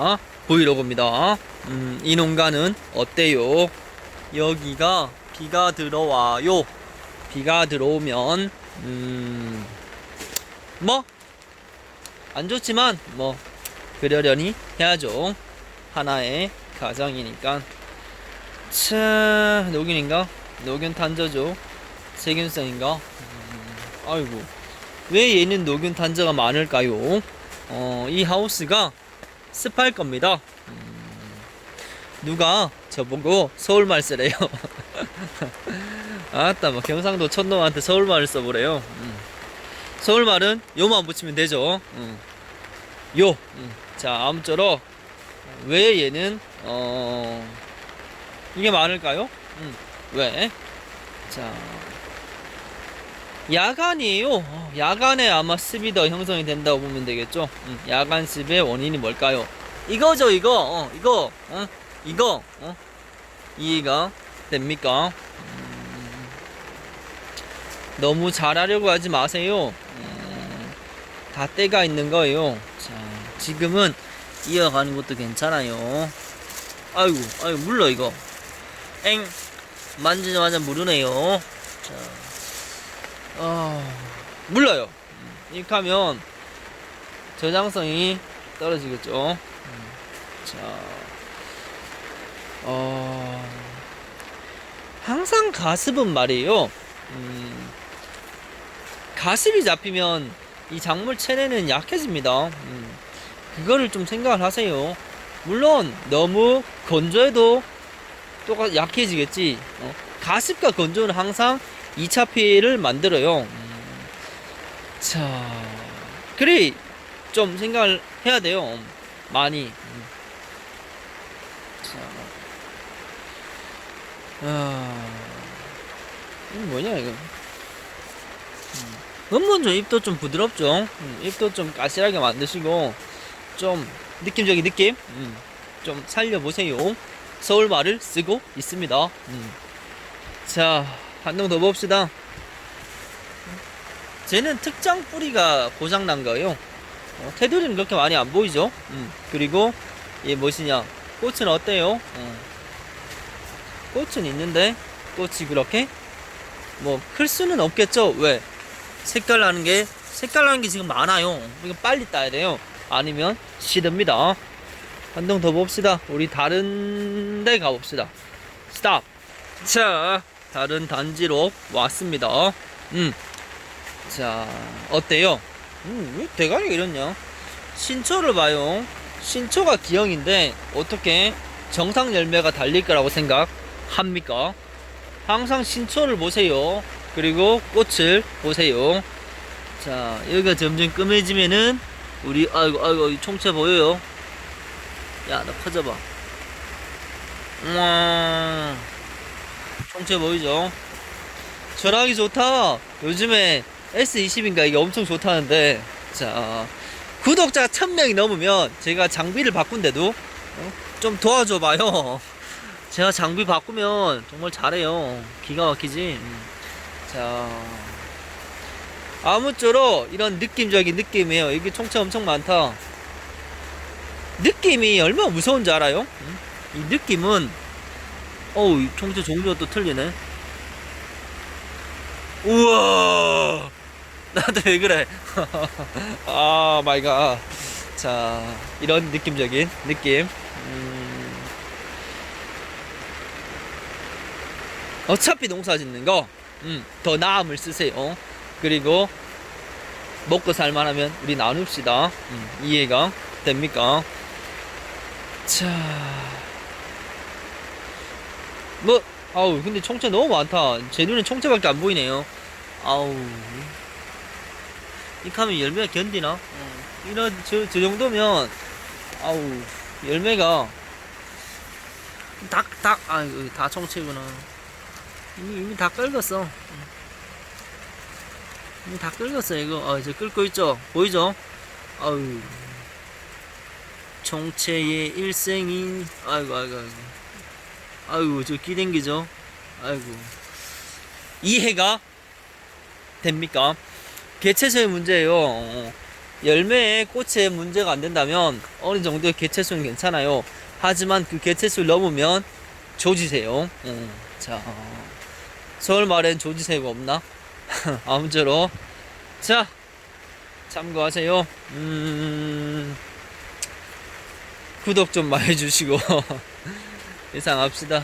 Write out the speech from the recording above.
자, 브이로그입니다. 음, 이 농가는 어때요? 여기가 비가 들어와요. 비가 들어오면, 음, 뭐, 안 좋지만, 뭐, 그러려니 해야죠. 하나의 가정이니까. 차, 녹균인가? 녹균 탄저죠. 세균성인가? 음, 아이고. 왜 얘는 녹균 탄저가 많을까요? 어, 이 하우스가 습할 겁니다. 음, 누가 저보고 서울말 쓰래요. 아따, 뭐 경상도 촌놈한테 서울말을 써보래요. 음. 서울말은 요만 붙이면 되죠. 음. 요. 음. 자, 아무쪼록 왜 얘는 어 이게 많을까요? 음. 왜? 자, 야간이에요. 어, 야간에 아마 습이 더 형성이 된다고 보면 되겠죠. 음, 야간 습의 원인이 뭘까요? 이거죠, 이거. 어, 이거. 어, 이거. 어? 이해가 됩니까? 음, 너무 잘하려고 하지 마세요. 음, 다 때가 있는 거예요. 자, 지금은 이어가는 것도 괜찮아요. 아이고, 아이고, 물러, 이거. 엥. 만지자마자 무르네요. 자. 어, 물러요. 음, 이렇게 하면 저장성이 떨어지겠죠. 음, 자, 어, 항상 가습은 말이에요. 음, 가습이 잡히면 이 작물 체내는 약해집니다. 음, 그거를 좀 생각을 하세요. 물론 너무 건조해도 또 약해지겠지. 어, 가습과 건조는 항상 2차 피해를 만들어요. 음, 자, 그래 좀 생각을 해야 돼요. 많이. 음. 자, 아, 이거 뭐냐 이거? 음, 근본적 입도 좀 부드럽죠. 음, 입도 좀 까실하게 만드시고 좀 느낌적인 느낌 음, 좀 살려보세요. 서울 말을 쓰고 있습니다. 음. 자. 한동 더 봅시다. 쟤는 특정 뿌리가 고장 난 거예요. 어, 테두리는 그렇게 많이 안 보이죠? 음, 그리고 얘 무엇이냐? 꽃은 어때요? 어. 꽃은 있는데 꽃이 그렇게 뭐 클 수는 없겠죠? 왜? 색깔 나는 게 색깔 나는 게 지금 많아요. 이거 빨리 따야 돼요. 아니면 시듭니다. 한동 더 봅시다. 우리 다른 데 가봅시다. 스탑. 자, 다른 단지로 왔습니다. 음. 자, 어때요? 음, 왜 대가리가 이렇냐? 신초를 봐요. 신초가 기형인데, 어떻게 정상 열매가 달릴 거라고 생각합니까? 항상 신초를 보세요. 그리고 꽃을 보세요. 자, 여기가 점점 끔해지면은, 우리, 아이고, 아이고, 총체 보여요? 야, 너 커져봐. 우와. 총체 보이죠? 절하기 좋다. 요즘에 S20인가 이게 엄청 좋다는데, 자, 구독자 1000명이 넘으면 제가 장비를 바꾼데도 어? 좀 도와줘봐요. 제가 장비 바꾸면 정말 잘해요. 기가 막히지. 음. 자, 아무쪼록 이런 느낌적인 느낌이에요. 이게 총체 엄청 많다. 느낌이 얼마나 무서운지 알아요? 음? 이 느낌은 어우 총체 종류가 또 틀리네. 우와! 나한테 왜 그래? 아 마이 갓자 이런 느낌적인 느낌. 음, 어차피 농사 짓는 거 음, 더 나음을 쓰세요. 그리고 먹고 살만하면 우리 나눕시다. 음, 이해가 됩니까? 자 뭐, 아우, 근데 총체 너무 많다. 제 눈엔 총체밖에 안 보이네요. 아우. 이 카면 열매가 견디나? 어. 이런, 저, 저 정도면, 아우, 열매가, 닭, 닭, 아, 이거 다 총체구나. 이미, 이미 다 끓었어. 이미 다 끓었어, 이거. 아, 이제 끓고 있죠? 보이죠? 아우. 총체의 일생이, 아이고, 아이고, 아이고. 아이고 저 끼댕기죠 아이고 이해가 됩니까 개체수의 문제예요 어. 열매에 꽃에 문제가 안 된다면 어느 정도의 개체수는 괜찮아요. 하지만 그 개체수를 넘으면 조지세요. 음, 자, 서울 말엔 조지세가 없나? 아무쪼록 자 참고하세요. 음, 구독 좀 많이 해주시고 예상합시다.